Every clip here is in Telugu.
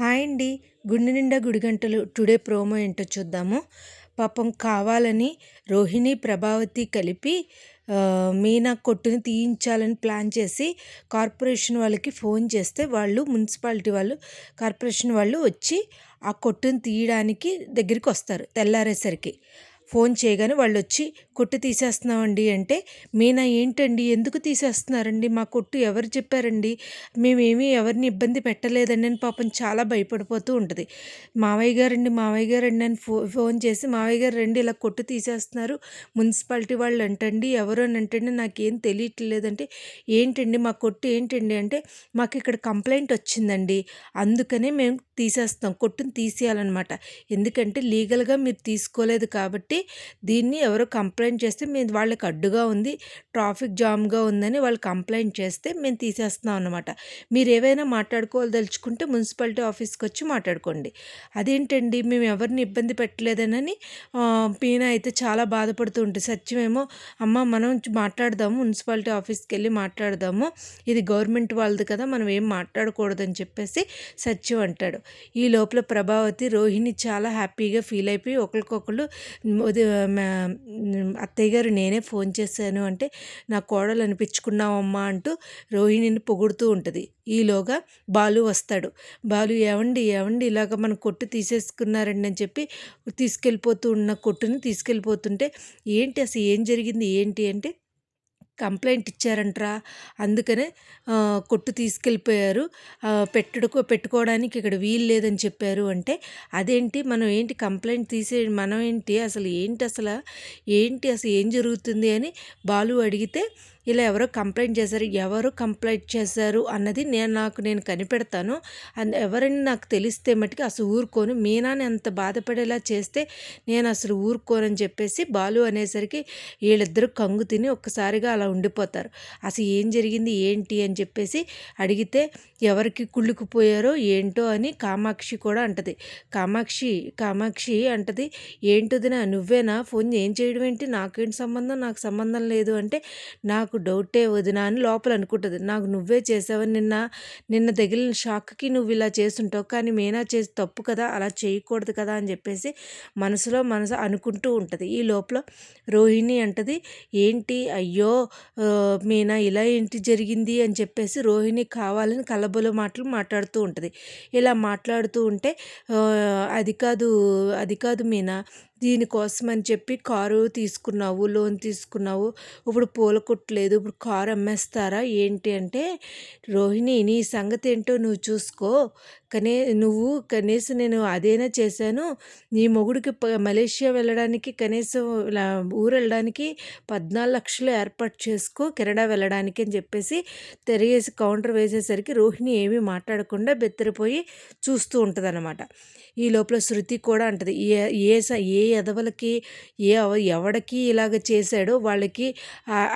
హాయ్ అండి. గుండె నిండా గుడిగంటలు టుడే ప్రోమో ఏంటో చూద్దాము. పాపం కావాలని రోహిణి ప్రభావతి కలిపి మీనా కొట్టుని తీయించాలని ప్లాన్ చేసి కార్పొరేషన్ వాళ్ళకి ఫోన్ చేస్తే వాళ్ళు మున్సిపాలిటీ వాళ్ళు కార్పొరేషన్ వాళ్ళు వచ్చి ఆ కొట్టుని తీయడానికి దగ్గరికి వస్తారు తెల్లారేసరికి. ఫోన్ చేయగానే వాళ్ళు వచ్చి కొట్టు తీసేస్తున్నామండి. అంటే మీనా ఏంటండి? ఎందుకు తీసేస్తున్నారండి? మా కొట్టు ఎవరు చెప్పారండి? మేమేమీ ఎవరిని ఇబ్బంది పెట్టలేదండి అని పాపం చాలా భయపడిపోతూ ఉంటుంది. మావయ్య గారండి మావయ్య గారండి అని ఫో ఫోన్ చేసి మావయ్య గారు రండి ఇలా కొట్టు తీసేస్తున్నారు. మున్సిపాలిటీ వాళ్ళు అంటండి ఎవరు అని అంటండి నాకేం తెలియట్లేదంటే ఏంటండి మా కొట్టు? ఏంటండి? అంటే మాకు ఇక్కడ కంప్లైంట్ వచ్చిందండి. అందుకనే మేము తీసేస్తాం కొట్టును తీసేయాలన్నమాట. ఎందుకంటే లీగల్గా మీరు తీసుకోలేదు కాబట్టి దీన్ని ఎవరో కంప్లైంట్ చేస్తే మేము వాళ్ళకి అడ్డుగా ఉంది ట్రాఫిక్ జామ్గా ఉందని వాళ్ళు కంప్లైంట్ చేస్తే మేము తీసేస్తున్నాం అనమాట మీరు ఏవైనా మాట్లాడుకోదలుచుకుంటే మున్సిపాలిటీ ఆఫీస్కి వచ్చి మాట్లాడుకోండి. అదేంటండి మేము ఎవరిని ఇబ్బంది పెట్టలేదనని పీన అయితే చాలా బాధపడుతూ ఉంటుంది. సత్యమేమో అమ్మ మనం మాట్లాడదాము మున్సిపాలిటీ ఆఫీస్కి వెళ్ళి మాట్లాడదాము ఇది గవర్నమెంట్ వాళ్ళది కదా మనం ఏం మాట్లాడకూడదని చెప్పేసి సత్యం అంటాడు. ఈ లోపల ప్రభావతి రోహిణి చాలా హ్యాపీగా ఫీల్ అయిపోయి ఒకరికొకరు అత్తయ్య గారు నేనే ఫోన్ చేశాను అంటే నా కోడలు అనిపించుకున్నావమ్మా అంటూ రోహిణిని పొగుడుతూ ఉంటుంది. ఈలోగా బాలు వస్తాడు. బాలు ఏవండి ఏవండి ఇలాగ మన కొట్టు తీసేసుకున్నారండి అని చెప్పి తీసుకెళ్ళిపోతూ ఉన్న కొట్టుని తీసుకెళ్ళిపోతుంటే ఏంటి అసలు ఏం జరిగింది? ఏంటి? అంటే కంప్లైంట్ ఇచ్చారంట్రా. అందుకనే కొట్టు తీసుకెళ్ళిపోయారు. పెట్టుకో పెట్టుకోవడానికి ఇక్కడ వీలు లేదని చెప్పారు అంటే అదేంటి మనం ఏంటి కంప్లైంట్ తీసే మనం ఏంటి అసలు ఏంటి అసలు ఏంటి అసలు ఏం జరుగుతుంది అని బాలు అడిగితే ఇలా ఎవరో కంప్లైంట్ చేశారు ఎవరు కంప్లైంట్ చేశారు అన్నది నేను నాకు నేను కనిపెడతాను. అండ్ ఎవరైనా నాకు తెలిస్తే మటుకు అసలు ఊరుకోను. మీనాని అంత బాధపడేలా చేస్తే నేను అసలు ఊరుకోనని చెప్పేసి బాలు అనేసరికి వీళ్ళిద్దరూ కంగు తిని ఒక్కసారిగా అలా ఉండిపోతారు. అసలు ఏం జరిగింది ఏంటి అని చెప్పేసి అడిగితే ఎవరికి కుళ్ళుకుపోయారో ఏంటో అని కామాక్షి కూడా అంటది. కామాక్షి కామాక్షి అంటది ఏంటిదినా నువ్వేనా? ఫోన్ ఏం చేయడం ఏంటి? నాకేంటి సంబంధం? నాకు సంబంధం లేదు. అంటే నాకు నాకు డౌటే వదినా అని లోపల అనుకుంటుంది. నాకు నువ్వే చేసావని నిన్న నిన్న తగిలిన షాక్కి నువ్వు ఇలా చేస్తుంటావు. కానీ మీనా చేసి తప్పు కదా అలా చేయకూడదు కదా అని చెప్పేసి మనసులో మనసు అనుకుంటూ ఉంటుంది. ఈ లోపల రోహిణి అంటది ఏంటి? అయ్యో మీనా ఇలా ఏంటి జరిగింది? అని చెప్పేసి రోహిణి కావాలని కలబలో మాటలు మాట్లాడుతూ ఉంటుంది. ఇలా మాట్లాడుతూ ఉంటే అది కాదు అది కాదు మీనా దీనికోసం అని చెప్పి కారు తీసుకున్నావు లోన్ తీసుకున్నావు. ఇప్పుడు పూల కొట్టలేదు ఇప్పుడు కారు అమ్మేస్తారా? ఏంటి అంటే రోహిణి నీ సంగతి ఏంటో నువ్వు చూసుకో. కనీ నువ్వు కనీసం నేను అదేనా చేశాను? నీ మొగుడికి మలేషియా వెళ్ళడానికి కనీసం ఊరు వెళ్ళడానికి పద్నాలుగు లక్షలు ఏర్పాటు చేసుకో కెనడా వెళ్ళడానికి అని చెప్పేసి తిరిగేసి కౌంటర్ వేసేసరికి రోహిణి ఏమీ మాట్లాడకుండా బెత్తరిపోయి చూస్తూ ఉంటుంది ఈ లోపల శృతి కూడా అంటది ఏ ఏ ఏ ఎదవలకి ఏ ఎవడికి ఇలాగ చేశాడో వాళ్ళకి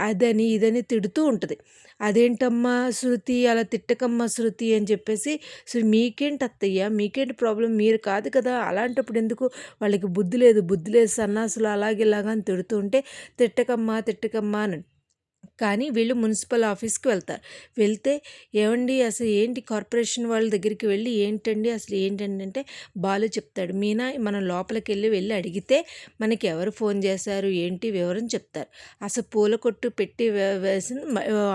అదని ఇదని తిడుతూ ఉంటుంది. అదేంటమ్మా శృతి అలా తిట్టకమ్మా శృతి అని చెప్పేసి సో మీకేంటి అత్తయ్య? మీకేంటి ప్రాబ్లం మీరు కాదు కదా. అలాంటప్పుడు ఎందుకు వాళ్ళకి బుద్ధి లేదు? బుద్ధి లేదు సన్నాసులు అలాగే ఇలాగా అని తిడుతూ ఉంటే తిట్టకమ్మా తిట్టకమ్మా అని కానీ వీళ్ళు మున్సిపల్ ఆఫీస్కి వెళ్తారు. వెళ్తే ఏమండి అసలు ఏంటి కార్పొరేషన్ వాళ్ళ దగ్గరికి వెళ్ళి ఏంటండి అసలు ఏంటండి అంటే బాలు చెప్తాడు. మీనా మనం లోపలికి వెళ్ళి వెళ్ళి అడిగితే మనకి ఎవరు ఫోన్ చేశారు ఏంటి వివరం చెప్తారు. అసలు పూల కొట్టు పెట్టి వేసిన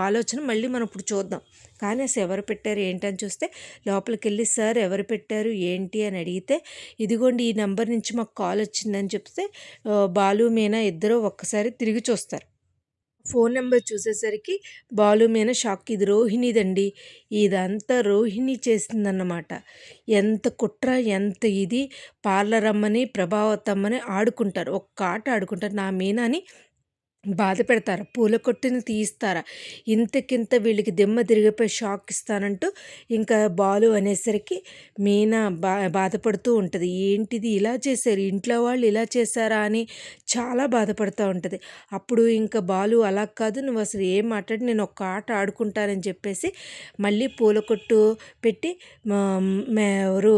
ఆలోచన మళ్ళీ మనం ఇప్పుడు చూద్దాం. కానీ అసలు ఎవరు పెట్టారు ఏంటని చూస్తే లోపలికి వెళ్ళి సార్ ఎవరు పెట్టారు ఏంటి అని అడిగితే ఇదిగోండి ఈ నెంబర్ నుంచి మాకు కాల్ వచ్చిందని చెప్తే బాలు మీనా ఇద్దరు ఒక్కసారి తిరిగి చూస్తారు. ఫోన్ నెంబర్ చూసేసరికి బాలు మీద షాక్. ఇది రోహిణిదండి. ఇదంతా రోహిణి చేసిందన్నమాట. ఎంత కుట్ర ఎంత ఇది. పార్లర్ అమ్మని ప్రభావతమ్మని ఆడుకుంటారు. ఒక్క ఆట ఆడుకుంటారు. నా మీనాని బాధ పెడతారా? పూల కొట్టుని తీయిస్తారా? ఇంతకింత వీళ్ళకి దిమ్మ తిరిగిపోయి షాక్ ఇస్తానంటూ ఇంకా బాలు అనేసరికి మీనా బా బాధపడుతూ ఉంటుంది. ఏంటిది ఇలా చేశారు? ఇంట్లో వాళ్ళు ఇలా చేశారా అని చాలా బాధపడుతూ ఉంటుంది. అప్పుడు ఇంకా బాలు అలా కాదు నువ్వు అసలు ఏం మాట్లాడి నేను ఒక ఆట ఆడుకుంటానని చెప్పేసి మళ్ళీ పూల కొట్టు పెట్టి ఎవరు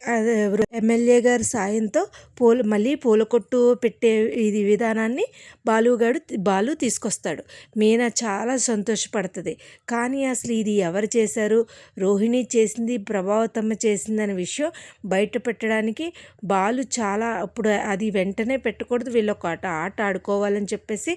అదే ఎవరు ఎమ్మెల్యే గారి సాయంతో పూల మళ్ళీ పూల కొట్టు పెట్టే ఇది విధానాన్ని బాలుగాడు బాలు తీసుకొస్తాడు. మీనా చాలా సంతోషపడుతుంది. కానీ అసలు ఇది ఎవరు చేశారు? రోహిణి చేసింది ప్రభావతమ్మ చేసింది అనే విషయం బయట పెట్టడానికి బాలు చాలా అప్పుడు అది వెంటనే పెట్టకూడదు. వీళ్ళు ఒక ఆట ఆట ఆడుకోవాలని చెప్పేసి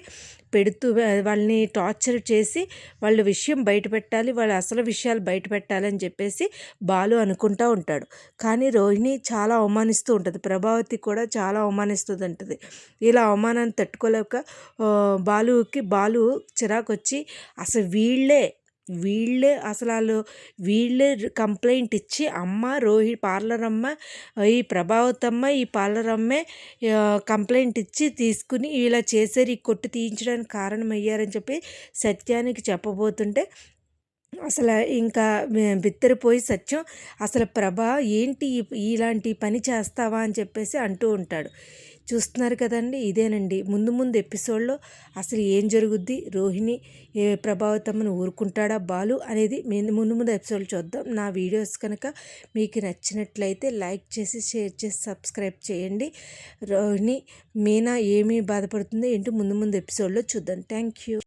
పెడుతూ వాళ్ళని టార్చర్ చేసి వాళ్ళ విషయం బయట పెట్టాలి వాళ్ళ అసలు విషయాలు బయట పెట్టాలని చెప్పేసి బాలు అనుకుంటూ ఉంటాడు. కానీ రోహిణి చాలా అవమానిస్తూ ఉంటుంది. ప్రభావతి కూడా కూడా చాలా అవమానిస్తుంది అంటది ఇలా అవమానాన్ని తట్టుకోలేక బాలుకి బాలు చిరాకు వచ్చి అసలు వీళ్ళే వీళ్ళే అసలు వాళ్ళు వీళ్ళే కంప్లైంట్ ఇచ్చి అమ్మ రోహి పార్లర్ అమ్మ ఈ ప్రభావతమ్మ ఈ పార్లర్ అమ్మే కంప్లైంట్ ఇచ్చి తీసుకుని ఇలా చేశారు ఈ కొట్టు తీయించడానికి కారణమయ్యారని చెప్పి సత్యానికి చెప్పబోతుంటే అసలు ఇంకా బిత్తరిపోయి సత్యం. అసలు ప్రభా ఏంటి ఇలాంటి పని చేస్తావా అని చెప్పేసి అంటూ ఉంటాడు. చూస్తున్నారు కదండి ఇదేనండి. ముందు ముందు ఎపిసోడ్లో అసలు ఏం జరుగుద్ది? రోహిణి ఏ ప్రభావితమ్మను ఊరుకుంటాడా బాలు అనేది ముందు ముందు ఎపిసోడ్ చూద్దాం. నా వీడియోస్ కనుక మీకు నచ్చినట్లయితే లైక్ చేసి షేర్ చేసి సబ్స్క్రైబ్ చేయండి. రోహిణి మీనా ఏమీ బాధపడుతుందో ఏంటో? ముందు ముందు ఎపిసోడ్లో చూద్దాం. Thank you.